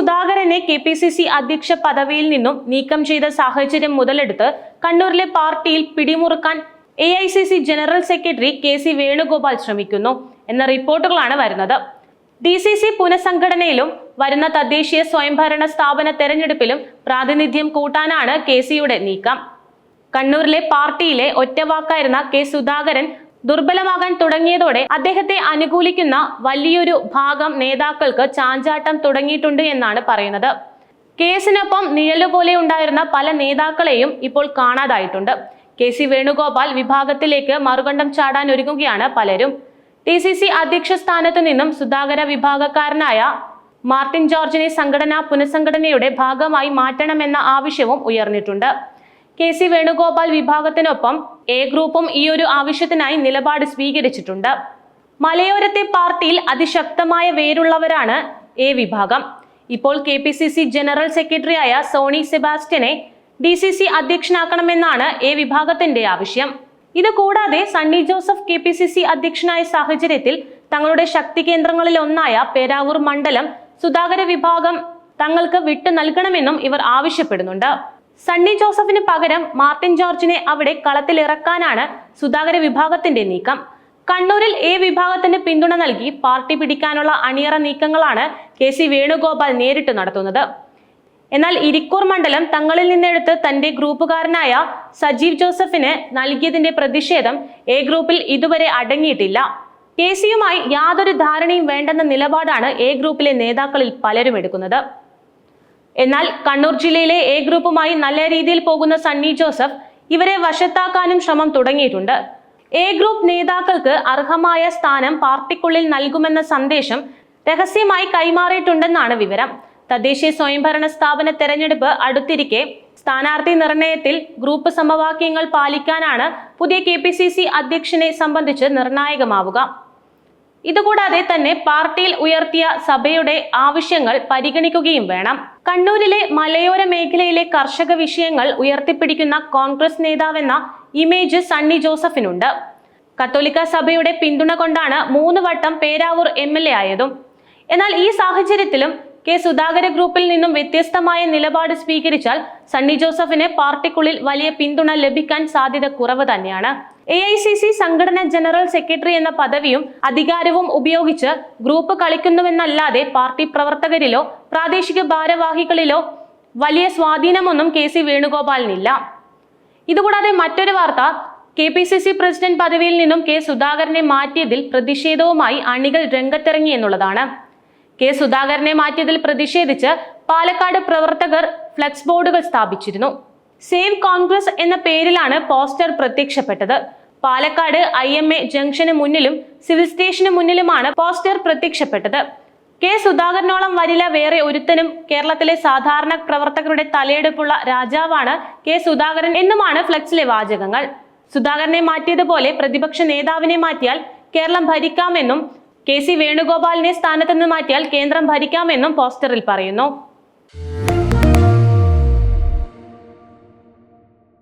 സുധാകരനെ K P C C അധ്യക്ഷ പദവിയിൽ നിന്നും നീക്കം ചെയ്ത സാഹചര്യം മുതലെടുത്ത് കണ്ണൂരിലെ പാർട്ടിയിൽ പിടിമുറുക്കാൻ A I C C general secretary K C Venugopal ശ്രമിക്കുന്നു എന്ന റിപ്പോർട്ടുകളാണ് വരുന്നത്. ഡി സി സി പുനഃസംഘടനയിലും വരുന്ന തദ്ദേശീയ സ്വയംഭരണ സ്ഥാപന തെരഞ്ഞെടുപ്പിലും പ്രാതിനിധ്യം കൂട്ടാനാണ് കെ സിയുടെ നീക്കം. കണ്ണൂരിലെ പാർട്ടിയിലെ ഒറ്റവാക്കായിരുന്ന കെ സുധാകരൻ ദുർബലമാകാൻ തുടങ്ങിയതോടെ അദ്ദേഹത്തെ അനുകൂലിക്കുന്ന വലിയൊരു ഭാഗം നേതാക്കൾക്ക് ചാഞ്ചാട്ടം തുടങ്ങിയിട്ടുണ്ട് എന്നാണ് പറയുന്നത്. കേസിനൊപ്പം നിഴലുപോലെ ഉണ്ടായിരുന്ന പല നേതാക്കളെയും ഇപ്പോൾ കാണാതായിട്ടുണ്ട്. കെ സി വേണുഗോപാൽ വിഭാഗത്തിലേക്ക് മറുകണ്ഠം ചാടാൻ ഒരുങ്ങുകയാണ് പലരും. ടി സി സി അധ്യക്ഷ സ്ഥാനത്ത് നിന്നും സുധാകര വിഭാഗക്കാരനായ മാർട്ടിൻ ജോർജിനെ സംഘടനാ പുനഃസംഘടനയുടെ ഭാഗമായി മാറ്റണമെന്ന ആവശ്യവും ഉയർന്നിട്ടുണ്ട്. കെ സി വേണുഗോപാൽ വിഭാഗത്തിനൊപ്പം എ ഗ്രൂപ്പും ഈ ഒരു ആവശ്യത്തിനായി നിലപാട് സ്വീകരിച്ചിട്ടുണ്ട്. മലയോരത്തെ പാർട്ടിയിൽ അതിശക്തമായ വേരുള്ളവരാണ് എ വിഭാഗം. ഇപ്പോൾ K P C C general സെക്രട്ടറിയായ സോണി സെബാസ്റ്റ്യനെ ഡി സി സി അധ്യക്ഷനാക്കണമെന്നാണ് എ വിഭാഗത്തിന്റെ ആവശ്യം. ഇത് കൂടാതെ Sunny Joseph K P C C അധ്യക്ഷനായ സാഹചര്യത്തിൽ തങ്ങളുടെ ശക്തി കേന്ദ്രങ്ങളിൽ ഒന്നായ പേരാവൂർ മണ്ഡലം സുധാകര വിഭാഗം തങ്ങൾക്ക് വിട്ടു നൽകണമെന്നും ഇവർ ആവശ്യപ്പെടുന്നുണ്ട്. സണ്ണി ജോസഫിന് പകരം മാർട്ടിൻ ജോർജിനെ അവിടെ കളത്തിലിറക്കാനാണ് സുധാകര വിഭാഗത്തിന്റെ നീക്കം. കണ്ണൂരിൽ എ വിഭാഗത്തിന് പിന്തുണ നൽകി പാർട്ടി പിടിക്കാനുള്ള അണിയറ നീക്കങ്ങളാണ് കെ സി വേണുഗോപാൽ നേരിട്ട് നടത്തുന്നത്. എന്നാൽ ഇരിക്കൂർ മണ്ഡലം തങ്ങളിൽ നിന്നെടുത്ത് തന്റെ ഗ്രൂപ്പുകാരനായ സജീവ് ജോസഫിന് നൽകിയതിന്റെ പ്രതിഷേധം എ ഗ്രൂപ്പിൽ ഇതുവരെ അടങ്ങിയിട്ടില്ല. കെ സിയുമായി യാതൊരു ധാരണയും വേണ്ടെന്ന നിലപാടാണ് എ ഗ്രൂപ്പിലെ നേതാക്കളിൽ പലരും എടുക്കുന്നത്. എന്നാൽ കണ്ണൂർ ജില്ലയിലെ എ ഗ്രൂപ്പുമായി നല്ല രീതിയിൽ പോകുന്ന സണ്ണി ജോസഫ് ഇവരെ വശത്താക്കാനും ശ്രമം തുടങ്ങിയിട്ടുണ്ട്. എ ഗ്രൂപ്പ് നേതാക്കൾക്ക് അർഹമായ സ്ഥാനം പാർട്ടിക്കുള്ളിൽ നൽകുമെന്ന സന്ദേശം രഹസ്യമായി കൈമാറിയിട്ടുണ്ടെന്നാണ് വിവരം. തദ്ദേശീയ സ്വയംഭരണ സ്ഥാപന തെരഞ്ഞെടുപ്പ് അടുത്തിരിക്കെ സ്ഥാനാർത്ഥി നിർണയത്തിൽ ഗ്രൂപ്പ് സമവാക്യങ്ങൾ പാലിക്കാനാണ് പുതിയ കെ അധ്യക്ഷനെ സംബന്ധിച്ച് നിർണായകമാവുക. ഇതുകൂടാതെ തന്നെ പാർട്ടിയിൽ ഉയർത്തിയ സഭയുടെ ആവശ്യങ്ങൾ പരിഗണിക്കുകയും വേണം. കണ്ണൂരിലെ മലയോര മേഖലയിലെ കർഷക വിഷയങ്ങൾ ഉയർത്തിപ്പിടിക്കുന്ന കോൺഗ്രസ് നേതാവെന്ന ഇമേജ് സണ്ണി ജോസഫിനുണ്ട്. കത്തോലിക്ക സഭയുടെ പിന്തുണ കൊണ്ടാണ് മൂന്ന് വട്ടം പേരാവൂർ എം എൽ എ ആയതും. എന്നാൽ ഈ സാഹചര്യത്തിലും കെ സുധാകര ഗ്രൂപ്പിൽ നിന്നും വ്യത്യസ്തമായ നിലപാട് സ്വീകരിച്ചാൽ സണ്ണി ജോസഫിന് പാർട്ടിക്കുള്ളിൽ വലിയ പിന്തുണ ലഭിക്കാൻ സാധ്യത കുറവ് തന്നെയാണ്. എ ഐ സി സി സംഘടന ജനറൽ സെക്രട്ടറി എന്ന പദവിയും അധികാരവും ഉപയോഗിച്ച് ഗ്രൂപ്പ് കളിക്കുന്നുവെന്നല്ലാതെ പാർട്ടി പ്രവർത്തകരിലോ പ്രാദേശിക ഭാരവാഹികളിലോ വലിയ സ്വാധീനമൊന്നും കെ സി വേണുഗോപാലിനില്ല. ഇതുകൂടാതെ മറ്റൊരു വാർത്ത K P C C president പദവിയിൽ നിന്നും കെ സുധാകരനെ മാറ്റിയതിൽ പ്രതിഷേധവുമായി അണികൾ രംഗത്തിറങ്ങി എന്നുള്ളതാണ്. കെ സുധാകരനെ മാറ്റിയതിൽ പ്രതിഷേധിച്ച് പാലക്കാട് പ്രവർത്തകർ ഫ്ലക്സ് ബോർഡുകൾ സ്ഥാപിച്ചിരുന്നു. സേവ് കോൺഗ്രസ് എന്ന പേരിലാണ് പോസ്റ്റർ പ്രത്യക്ഷപ്പെട്ടത്. പാലക്കാട് ഐ എം എ ജംഗ്ഷന് മുന്നിലും സിവിൽ സ്റ്റേഷന് മുന്നിലുമാണ് പോസ്റ്റർ പ്രത്യക്ഷപ്പെട്ടത്. കെ സുധാകരനോളം വരില്ല വേറെ ഒരുത്തനും കേരളത്തിലെ സാധാരണ പ്രവർത്തകരുടെ തലയെടുപ്പുള്ള രാജാവാണ് കെ സുധാകരൻ എന്നുമാണ് ഫ്ലക്സിലെ വാചകങ്ങൾ. സുധാകരനെ മാറ്റിയതുപോലെ പ്രതിപക്ഷ നേതാവിനെ മാറ്റിയാൽ കേരളം ഭരിക്കാമെന്നും കെ സി വേണുഗോപാലിനെ സ്ഥാനത്ത് നിന്ന് മാറ്റിയാൽ കേന്ദ്രം ഭരിക്കാമെന്നും പോസ്റ്ററിൽ പറയുന്നു.